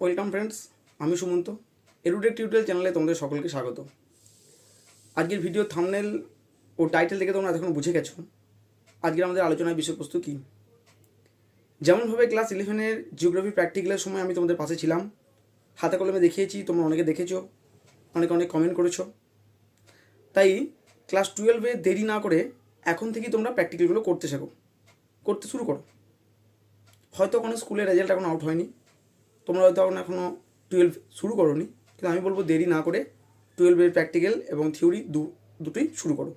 Welcome friends, আমি Sumanta. এরুডেক tutorial চ্যানেলে তোমাদের সকলকে স্বাগত। আজকের ভিডিও থামনেল ও টাইটেল দেখে তোমরা এতক্ষণ বুঝে গেছো। আজকের আমাদের আলোচনার বিষয়বস্তু কী? যেমনভাবে ক্লাস ইলেভেনের জিওগ্রাফি প্র্যাকটিক্যালের সময় আমি তোমাদের পাশে ছিলাম। হাতে কলমে দেখিয়েছি, তোমরা অনেকে দেখেছ, অনেকে অনেক কমেন্ট করেছ। তাই ক্লাস টুয়েলভে দেরি না করে এখন থেকেই তোমরা প্র্যাকটিক্যালগুলো করতে শেখো। করতে শুরু করো। হয়তো কোনো স্কুলের রেজাল্ট এখন আউট হয়নি। তোমরা হয়তো এখন এখনও টুয়েলভ শুরু করোনি, কিন্তু আমি বলব দেরি না করে টুয়েলভের প্র্যাকটিক্যাল এবং থিওরি দু, দুটোই শুরু করো।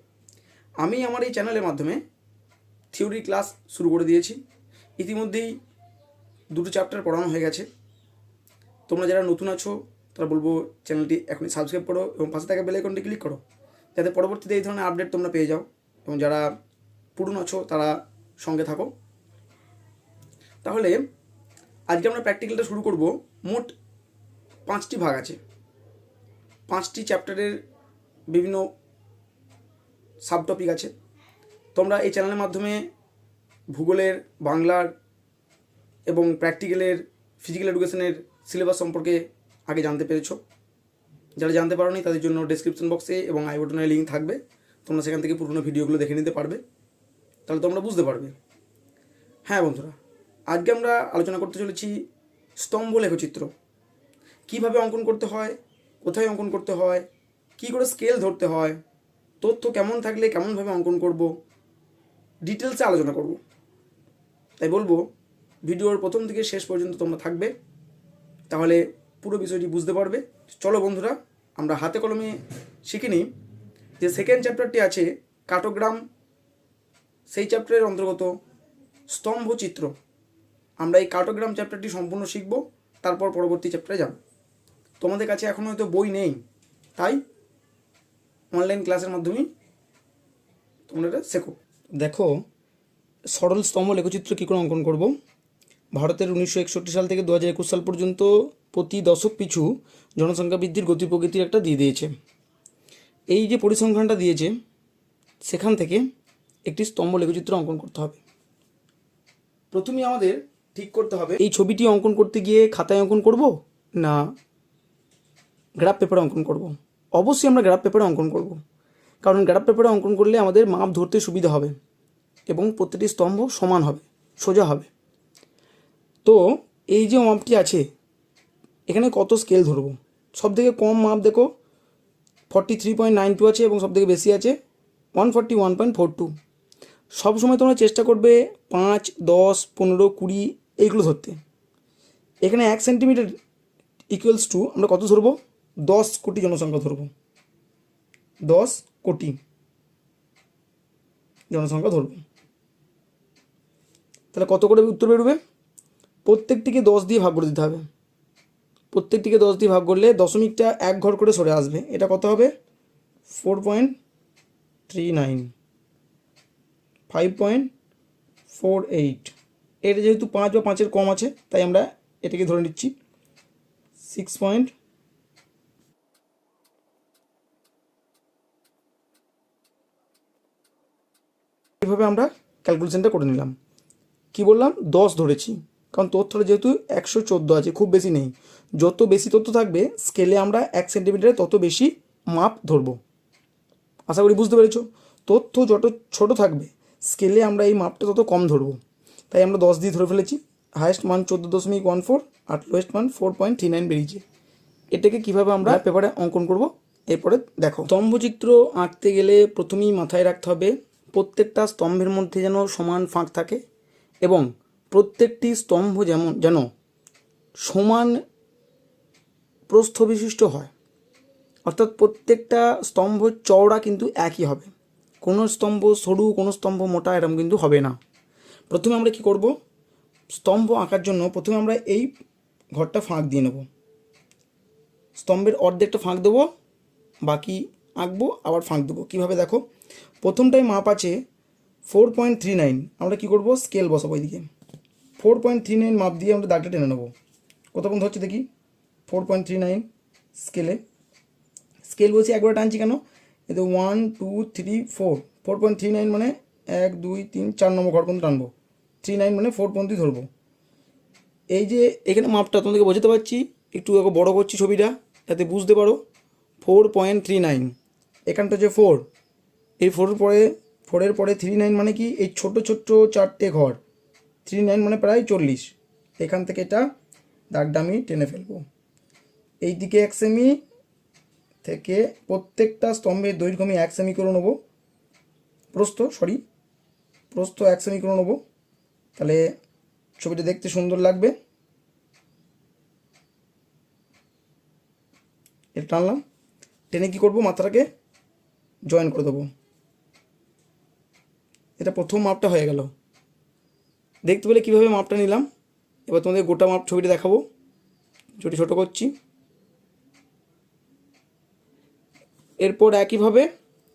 আমি আমার এই চ্যানেলের মাধ্যমে থিওরি ক্লাস শুরু করে দিয়েছি। ইতিমধ্যেই দুটো চ্যাপ্টার পড়ানো হয়ে গেছে। তোমরা যারা নতুন আছো, তারা বলব চ্যানেলটি এখনই সাবস্ক্রাইব করো এবং পাশে থাকা বেল আইকনটি ক্লিক করো, যাতে পরবর্তীতে এই ধরনের আপডেট তোমরা পেয়ে যাও। এবং যারা পুরনো আছো, তারা সঙ্গে থাকো। তাহলে আজকে আমরা প্র্যাকটিক্যালটা শুরু করব। মোট পাঁচটি ভাগ আছে। পাঁচটি চ্যাপ্টারের বিভিন্ন সাব টপিক আছে। তোমরা এই চ্যানেলের মাধ্যমে ভূগোলের, বাংলার এবং প্র্যাকটিক্যালের ফিজিক্যাল এডুকেশনের সিলেবাস সম্পর্কে আগে জানতে পেরেছ। যারা জানতে পারোনি, তাদের জন্য ডেসক্রিপশন বক্সে এবং আই বটনের লিঙ্ক থাকবে। তোমরা সেখান থেকে পুরনো ভিডিওগুলো দেখে নিতে পারবে। তাহলে তোমরা বুঝতে পারবে। হ্যাঁ বন্ধুরা আজকে আমরা আলোচনা করতে চলেছি স্তম্ভ লেখচিত্র। কীভাবে অঙ্কন করতে হয়, কোথায় অঙ্কন করতে হয়, কি করে স্কেল ধরতে হয়, তথ্য কেমন থাকলে কেমনভাবে অঙ্কন করব ডিটেলসে আলোচনা করব। তাই বলব, ভিডিওর প্রথম থেকে শেষ পর্যন্ত তোমরা থাকবে, তাহলে পুরো বিষয়টি বুঝতে পারবে। চলো বন্ধুরা, আমরা হাতে কলমে শিখে নিই যে সেকেন্ড চ্যাপ্টারটি আছে কাটোগ্রাম, সেই চ্যাপ্টারের অন্তর্গত স্তম্ভচিত্র। আমরা এই কার্টোগ্রাম চ্যাপ্টারটি সম্পূর্ণ শিখব, তারপর পরবর্তী চ্যাপ্টারে যাব। তোমাদের কাছে এখন হয়তো বই নেই, তাই অনলাইন ক্লাসের মাধ্যমেই তোমরা এটা শেখো। দেখো, সরল স্তম্ভ লেখচিত্র কী করে অঙ্কন করব? ভারতের উনিশশো একষট্টি সাল থেকে দু হাজার একুশ সাল পর্যন্ত প্রতি দশক পিছু জনসংখ্যা বৃদ্ধির গতি প্রকৃতির একটা দিয়ে দিয়েছে। এই যে পরিসংখ্যানটা দিয়েছে, সেখান থেকে একটি স্তম্ভ লেখচিত্র অঙ্কন করতে হবে। প্রথমে আমাদের ঠিক করতে হবে। এই ছবিটি অঙ্কন করতে গিয়ে খাতায় অঙ্কন করব না গ্রাফ পেপারে অঙ্কন করব? অবশ্যই আমরা গ্রাফ পেপারে অঙ্কন করব। কারণ গ্রাফ পেপারে অঙ্কন করলে আমাদের মাপ ধরতে সুবিধা হবে এবং প্রতিটি স্তম্ভ সমান হবে, সোজা হবে। তো এই যে মাপটি আছে, এখানে কত স্কেল ধরবো? সব থেকে কম মাপ দেখো forty three point nine two আছে এবং সব থেকে বেশি আছে one forty one point four two সবসময় তোমরা চেষ্টা করবে পাঁচ, দশ, পনেরো, কুড়ি এইগুলো ধরতে। এখানে এক সেন্টিমিটার ইকুয়ালস টু আমরা কত ধরবো? দশ কোটি জনসংখ্যা ধরবো। দশ কোটি জনসংখ্যা ধরবো। তাহলে কত করে উত্তর বেরোবে? প্রত্যেকটিকে দশ দিয়ে ভাগ করে দিতে হবে। প্রত্যেকটিকে দশ দিয়ে ভাগ করলে দশমিকটা এক ঘর করে সরে আসবে। এটা কত হবে? Four point three nine five point four eight এটা যেহেতু পাঁচ বা পাঁচের কম আছে, তাই আমরা এটাকে ধরে নিচ্ছি। সিক্স পয়েন্ট এইভাবে আমরা ক্যালকুলেশনটা করে নিলাম। কি বললাম? দশ ধরেছি। কারণ তথ্যটা যেহেতু একশো চোদ্দ আছে, খুব বেশি নেই। যত বেশি তথ্য থাকবে স্কেলে আমরা এক সেন্টিমিটারে তত বেশি মাপ ধরবো। আশা করি বুঝতে পেরেছ? তথ্য যত ছোট থাকবে স্কেলে আমরা এই মাপটা তত কম ধরবো। তাই আমরা দশ দিয়ে ধরে ফেলেছি। হায়েস্ট মান চোদ্দ দশমিক ওয়ান ফোর আর লোয়েস্ট মান ফোর পয়েন্ট থ্রি নাইন বেরিয়েছে। এটাকে কীভাবে আমরা পেপারে অঙ্কন করব? এরপরে দেখো। স্তম্ভচিত্র আঁকতে গেলে প্রথমেই মাথায় রাখতে হবে প্রত্যেকটা স্তম্ভের মধ্যে যেন সমান ফাঁক থাকে এবং প্রত্যেকটি স্তম্ভ যেমন যেন সমান প্রস্থ বিশিষ্ট হয়। অর্থাৎ প্রত্যেকটা স্তম্ভ চওড়া কিন্তু একই হবে। কোনো স্তম্ভ সরু, কোনো স্তম্ভ মোটা এরকম কিন্তু হবে না। প্রথমে আমরা কি করব? স্তম্ভ আঁকার জন্য প্রথমে আমরা এই ঘরটা ফাঁক দিয়ে নেব। স্তম্ভের অর্ধেকটা ফাঁক দেবো, বাকি আঁকবো, আবার ফাঁক দেবো। কীভাবে দেখো? প্রথমটাই মাপ আছে ফোর পয়েন্ট থ্রি নাইন আমরা কী করব? স্কেল বসাবো এদিকে। ফোর পয়েন্ট থ্রি নাইন মাপ দিয়ে আমরা দাগটা টেনে নেব। কত পর্যন্ত হচ্ছে দেখি? ফোর পয়েন্ট থ্রি নাইন স্কেলে স্কেল বলছি একবার টানছি কেন? এতে one two three four four point three nine মানে এক, দুই, তিন, চার নম্বর ঘর পর্যন্ত টানবো। থ্রি নাইন মানে ফোর পর্যন্তই ধরবো। এই যে এখানে মাপটা তোমাদেরকে বোঝাতে পারছি, একটু বড় করছি ছবিটা যাতে বুঝতে পারো। ফোর পয়েন্ট থ্রি নাইন এখানটা হচ্ছে ফোর এই ফোরের পরে ফোরের পরে থ্রি নাইন মানে কি? এই ছোট ছোট চারটে ঘর। থ্রি নাইন মানে প্রায় চল্লিশ। এখান থেকে এটা দাগটা আমি টেনে ফেলব। এই দিকে এক সেমি থেকে প্রত্যেকটা স্তম্ভের দৈর্ঘ্য আমি এক সেমি করে নেব। প্রস্থ সরি প্রস্থ এক সেমি করে নেব। তাহলে ছবিটা দেখতে সুন্দর লাগবে। এটা টানলাম। টেনে কী করব? মাথাটাকে জয়েন করে দেবো। এটা প্রথম মাপটা হয়ে গেল। দেখতে পেলে কীভাবে মাপটা নিলাম? এবার তোমাদের গোটা মাপ ছবিটা দেখাবো। ছবিটি ছোটো করছি। এরপর একইভাবে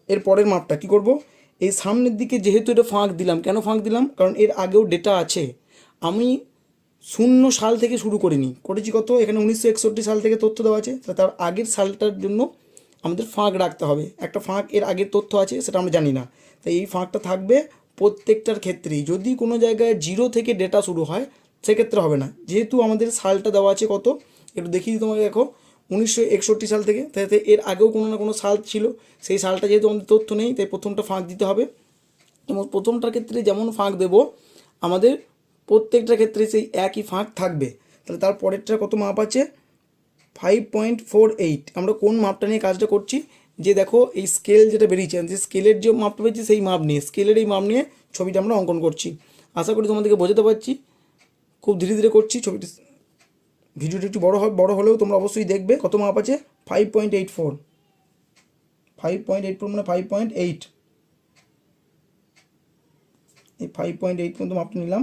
এর পরের মাপটা কি করব? এই সামনের দিকে যেহেতু এটা ফাঁক দিলাম, কেন ফাঁক দিলাম? কারণ এর আগেও ডেটা আছে। আমি শূন্য সাল থেকে শুরু করিনি। করেছি কত? এখানে উনিশশো একষট্টি সাল থেকে তথ্য দেওয়া আছে। তা তার আগের সালটার জন্য আমাদের ফাঁক রাখতে হবে। একটা ফাঁক এর আগের তথ্য আছে, সেটা আমরা জানি না। তাই এই ফাঁকটা থাকবে প্রত্যেকটার ক্ষেত্রেই। যদি কোনো জায়গায় জিরো থেকে ডেটা শুরু হয়, সেক্ষেত্রে হবে না। যেহেতু আমাদের সালটা দেওয়া আছে কত? একটু দিই তোমাকে, দেখো। উনিশশো একষট্টি সাল থেকে। তাতে এর আগেও কোনো না কোনো সাল ছিল। সেই সালটা যেহেতু আমাদের তথ্য নেই, তাই প্রথমটা ফাঁক দিতে হবে। এবং প্রথমটার ক্ষেত্রে যেমন ফাঁক দেব, আমাদের প্রত্যেকটা ক্ষেত্রে সেই একই ফাঁক থাকবে। তাহলে তার পরেরটা কত মাপ আছে? ফাইভ পয়েন্ট ফোর এইট আমরা কোন মাপটা নিয়ে কাজটা করছি? যে দেখো, এই স্কেল যেটা বেরিয়েছে, যে স্কেলের যে মাপটা পেয়েছি সেই মাপ নিয়ে স্কেলের এই মাপ নিয়ে ছবিটা আমরা অঙ্কন করছি। আশা করি তোমাদেরকে বোঝাতে পারছি। খুব ধীরে ধীরে করছি, ছবিটি ভিডিওটি একটু বড় বড় হলেও তোমরা অবশ্যই দেখবে। কত মাপ আছে? Five point eight four five point eight four মানে ফাইভ পয়েন্ট এইট এই ফাইভ পয়েন্ট এইট পর্যন্ত মাপটা নিলাম।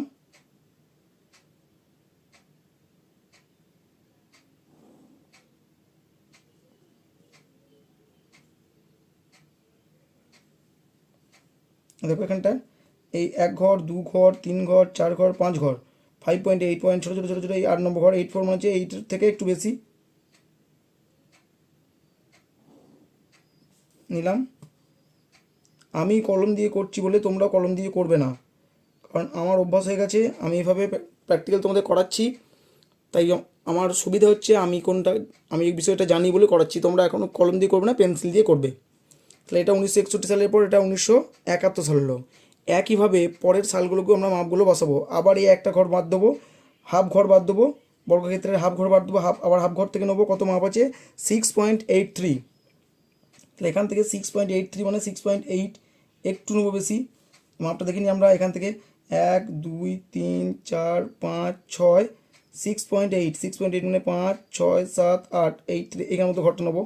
দেখো এখানটা এই এক ঘর, দু ঘর, তিন ঘর, চার ঘর, পাঁচ ঘর। ফাইভ পয়েন্ট এইট পয়েন্ট ছোটো ছোটো ছোটো ছোটো, এই আট নম্বর ঘর এইট ফোর মানে হচ্ছে এইট থেকে একটু বেশি। নিলাম। আমি কলম দিয়ে করছি বলে তোমরা কলম দিয়ে করবে না। কারণ আমার অভ্যাস হয়ে গেছে, আমি এভাবে প্র্যাকটিক্যাল তোমাদের করাচ্ছি। তাই আমার সুবিধা হচ্ছে আমি কোনটা আমি এই বিষয়টা জানি বলে করাচ্ছি। তোমরা এখনও কলম দিয়ে করবে না, পেন্সিল দিয়ে করবে। তাহলে এটা উনিশশো একষট্টি সালের পর, এটা উনিশশো একাত্তর সাল হলো। একইভাবে পরের সালগুলোকেও আমরা মাপগুলো বসাবো। আবার এই একটা ঘর বাদ দেবো, হাফ ঘর বাদ দেবো, বর্গক্ষেত্রের হাফ ঘর বাদ দেবো, হাফ, আবার হাফ ঘর থেকে নেব, কত মাপ আছে? সিক্স পয়েন্ট এইট থ্রি তাহলে এখান থেকে সিক্স পয়েন্ট এইট থ্রি মানে সিক্স পয়েন্ট এইট একটু নেব বেশি। মাপটা দেখিনি আমরা, এখান থেকে এক, দুই, তিন, চার, পাঁচ, ছয় six point eight six point eight মানে পাঁচ, ছয়, সাত, আট এইট থ্রি এখানে মতো ঘরটা নেব।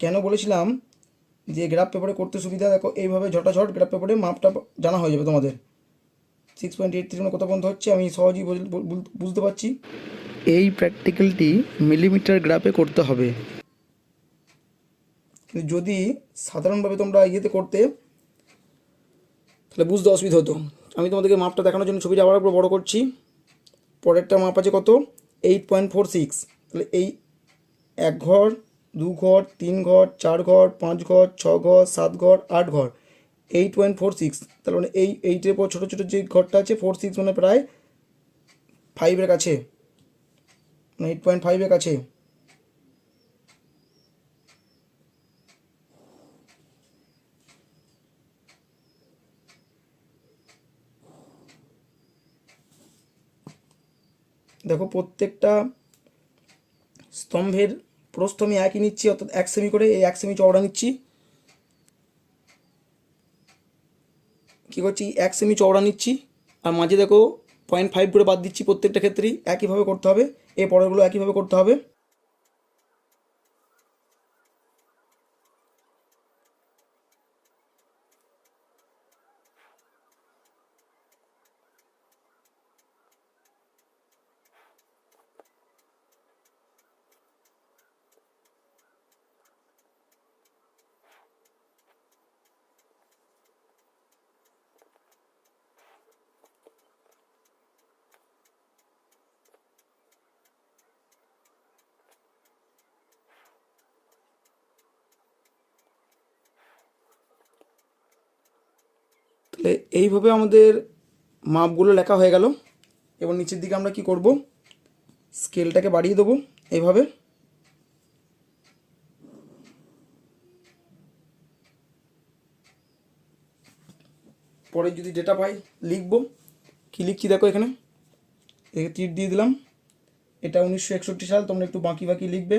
কেন বলেছিলাম? যে গ্রাফ পেপারে করতে সুবিধা দেখো এইভাবে ঝটাঝট গ্রাফ পেপারে মাপটা জানা হয়ে যাবে তোমাদের। সিক্স পয়েন্ট এইট থ্রি কত পর্যন্ত হচ্ছে আমি সহজেই বুঝ- বুঝ- বুঝতে পারছি। এই প্র্যাকটিক্যালটি মিলিমিটার গ্রাফে করতে হবে। কিন্তু যদি সাধারণভাবে তোমরা ইয়েতে করতে তাহলে বুঝতে অসুবিধা হতো। আমি তোমাদেরকে মাপটা দেখানোর জন্য ছবিটা আবার বড় করছি। পরেরটা মাপ আছে কত? এইট পয়েন্ট ফোর সিক্স তাহলে এই এক ঘর দু ঘর তিন ঘর চার ঘর পাঁচ ঘর ছ ঘর সাত ঘর আট ঘর এইট পয়েন্ট ফোর সিক্স তাহলে মানে এই, এইটের পর ছোটো ছোটো যে ঘরটা আছে ফোর সিক্স মানে প্রায় ফাইভের কাছে। মানে এইট পয়েন্ট ফাইভের কাছে। দেখো প্রত্যেকটা স্তম্ভের প্রস্থ আমি একই নিচ্ছি, অর্থাৎ এক সেমি করে এই এক সেমি চওড়া নিচ্ছি। কী করছি? এক সেমি চওড়া নিচ্ছি। আর মাঝে দেখো পয়েন্ট ফাইভ করে বাদ দিচ্ছি প্রত্যেকটা ক্ষেত্রেই। একইভাবে করতে হবে। এই পরেরগুলো একইভাবে করতে হবে। এইভাবে আমাদের মাপগুলো লেখা হয়ে গেল। এবার নিচের দিকে আমরা কি করব? স্কেলটাকে বাড়িয়ে দেবো এইভাবে। পরে যদি ডেটা পাই লিখব। কী লিখছি দেখো এখানে? এখানে তীর দিয়ে দিলাম। এটা উনিশশো একষট্টি সাল, তোমরা একটু বাকি বাকি লিখবে।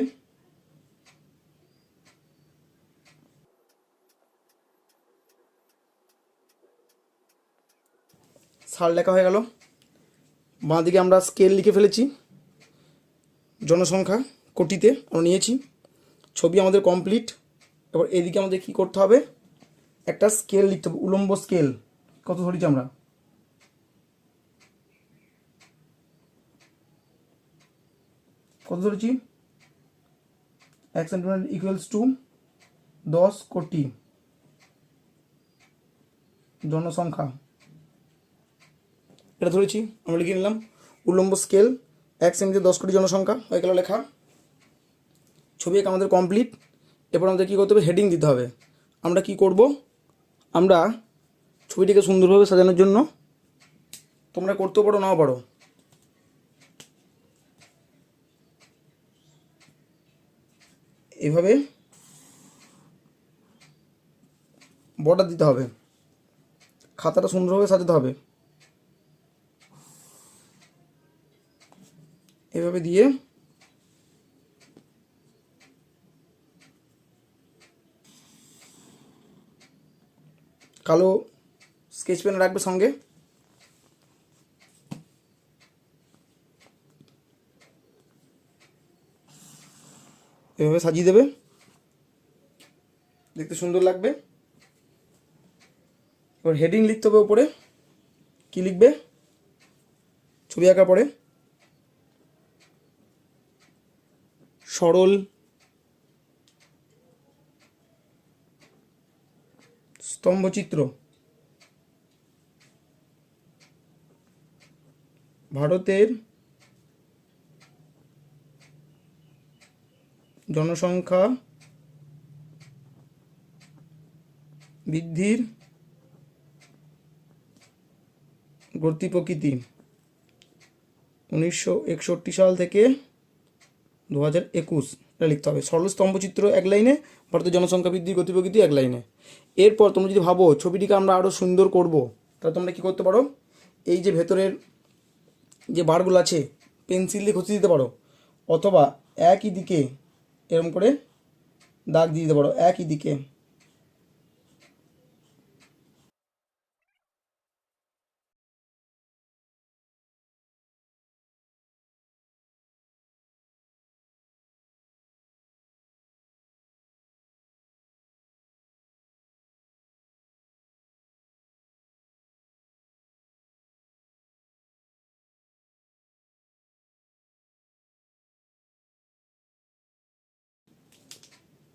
সাল লেখা হয়ে গেল। বাঁ দিকে আমরা স্কেল লিখে ফেলেছি। জনসংখ্যা কোটিতে আমরা নিয়েছি। ছবি আমাদের কমপ্লিট এবার এদিকে আমাদের কি করতে হবে? একটা স্কেল লিখতে হবে। উলম্ব স্কেল কত ধরেছি আমরা? কত ধরেছি? এক সেন্টিমিটার ইকুয়ালস টু দশ কোটি। জনসংখ্যা। এটা ধরেছি, আমরা লিখে নিলাম। উলম্ব স্কেল এক সেন্টিমিটার দশ কোটি জনসংখ্যা, হয়ে গেল লেখা। ছবি এক আমাদের কমপ্লিট এরপর আমাদের কী করতে হবে? হেডিং দিতে হবে। আমরা কি করব? আমরা ছবিটিকে সুন্দরভাবে সাজানোর জন্য তোমরা করতেও পারো, নাও পারো। এভাবে বর্ডার দিতে হবে। খাতাটা সুন্দরভাবে সাজাতে হবে। এভাবে দিয়ে কালো স্কেচ পেন রাখবে সঙ্গে। এভাবে সাজিয়ে দেবে। দেখতে সুন্দর লাগবে। এবার হেডিং লিখতে হবে ওপরে কি লিখবে? ছবি আঁকার পরে। সরল স্তম্ভচিত্র ভারতের জনসংখ্যা বৃদ্ধির গতি প্রকৃতি। উনিশশো একষট্টি সাল থেকে দু হাজার একুশ। এটা লিখতে হবে। সরল স্তম্ভচিত্র এক লাইনে, ভারতের জনসংখ্যা বৃদ্ধি গতি প্রকৃতি এক লাইনে। এরপর তোমরা যদি ভাবো ছবিটিকে আমরা আরও সুন্দর করব, তাহলে তোমরা কী করতে পারো? এই যে ভেতরের যে বারগুলো আছে, পেন্সিল দিয়ে ঘষে দিতে পারো। অথবা একই দিকে এরম করে দাগ দিয়ে দিতে পারো। একই দিকে।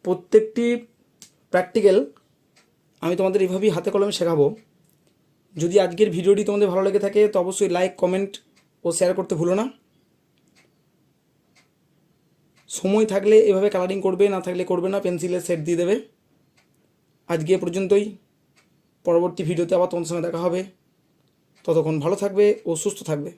প্রত্যেকটি প্র্যাকটিক্যাল আমি তোমাদের এইভাবেই হাতে কলমে শেখাবো। যদি আজকের ভিডিওটি তোমাদের ভালো লেগে থাকে, তো অবশ্যই লাইক কমেন্ট ও শেয়ার করতে ভুলো না। সময় থাকলে এভাবে কালারিং করবে, না থাকলে করবে না পেন্সিলের সেট দিয়ে দেবে। আজকে পর্যন্তই। পরবর্তী ভিডিওতে আবার তোমাদের সঙ্গে দেখা হবে। ততক্ষণ ভালো থাকবে ও সুস্থ থাকবে।